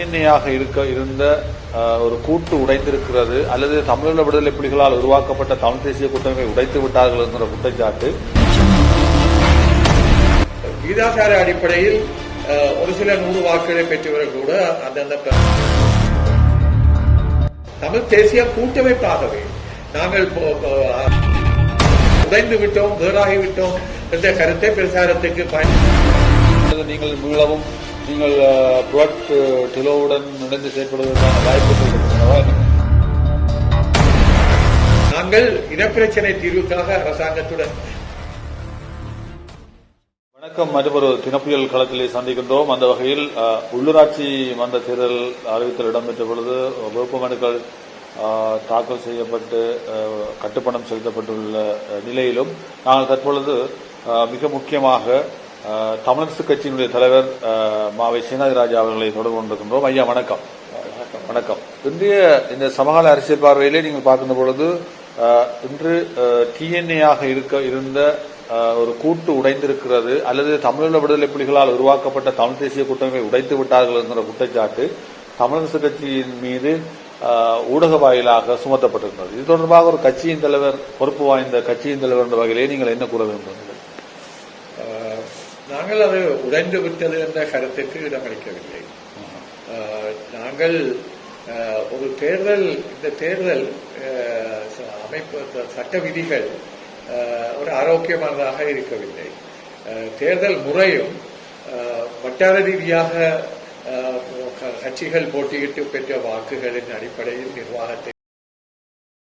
டிஎன்ஏயாக இருக்க இருந்த ஒரு கூட்டு உடைந்திருக்கிறது அல்லது தமிழீழ விடுதலை புலிகளால் உருவாக்கப்பட்ட தமிழ் தேசிய கூட்டமைப்பை உடைத்து விட்டார்கள் என்கிற குற்றச்சாட்டு. விகிதாசார அடிப்படையில் ஒரு சில நூறு வாக்குகளை பெற்றவர்கள் கூட அந்தந்த தமிழ் தேசிய கூட்டமைப்பாகவே நாங்கள் உடைந்து விட்டோம் வேறாகி விட்டோம் என்ற கருத்தை பிரசாரத்துக்கு பயன் நீங்கள் மீளவும் நீங்கள் அஹ், டிலோவுடன் இணைந்து செயற்படுவதற்கான வாய்ப்புகள் நாங்கள் இனப்பிரச்சனை தீர்வுக்காக அரசாங்கத்துடன். வணக்கம். மற்றொரு தினப்புயல் களத்திலே சந்திக்கின்றோம். அந்த வகையில் உள்ளூராட்சி மன்ற தேர்தல் அறிவித்தல் இடம்பெற்ற பொழுது வேட்புமனுக்கள் அஹ், தாக்கல் செய்யப்பட்டு கட்டுப்பணம் செலுத்தப்பட்டுள்ள நிலையிலும் நாங்கள் தற்பொழுது மிக முக்கியமாக தமிழரசு கட்சியினுடைய தலைவர் மாவை சீனாதிராஜா அவர்களை தொடர்பு கொண்டிருக்கின்றோம். ஐயா வணக்கம். வணக்கம். இன்றைய இந்த சமகால அரசியல் பார்வையிலே நீங்கள் பார்க்கின்ற பொழுது இன்று டிஎன்ஏயாக இருக்க இருந்த ஒரு கூட்டு உடைந்திருக்கிறது அல்லது தமிழீழ விடுதலை புலிகளால் உருவாக்கப்பட்ட தமிழ் தேசிய கூட்டமைப்பை உடைத்து விட்டார்கள் என்கிற குற்றச்சாட்டு தமிழரசு கட்சியின் மீது ஊடக வாயிலாக சுமத்தப்பட்டிருக்கிறது. இது தொடர்பாக ஒரு கட்சியின் தலைவர் பொறுப்பு வாய்ந்த கட்சியின் தலைவர் என்ற வகையிலே நீங்கள் என்ன கூற வேண்டும்? நாங்கள் அது உடைந்து விட்டது என்ற கருத்துக்கு இடமளிக்கவில்லை நாங்கள் ஒரு தேர்தல் இந்த தேர்தல் அமைப்பு சட்ட விதிகள் ஒரு ஆரோக்கியமானதாக இருக்கவில்லை. தேர்தல் முறையும் வட்டார ரீதியாக கட்சிகள் போட்டியிட்டு பெற்ற வாக்குகளின் அடிப்படையில் நிர்வாகத்தை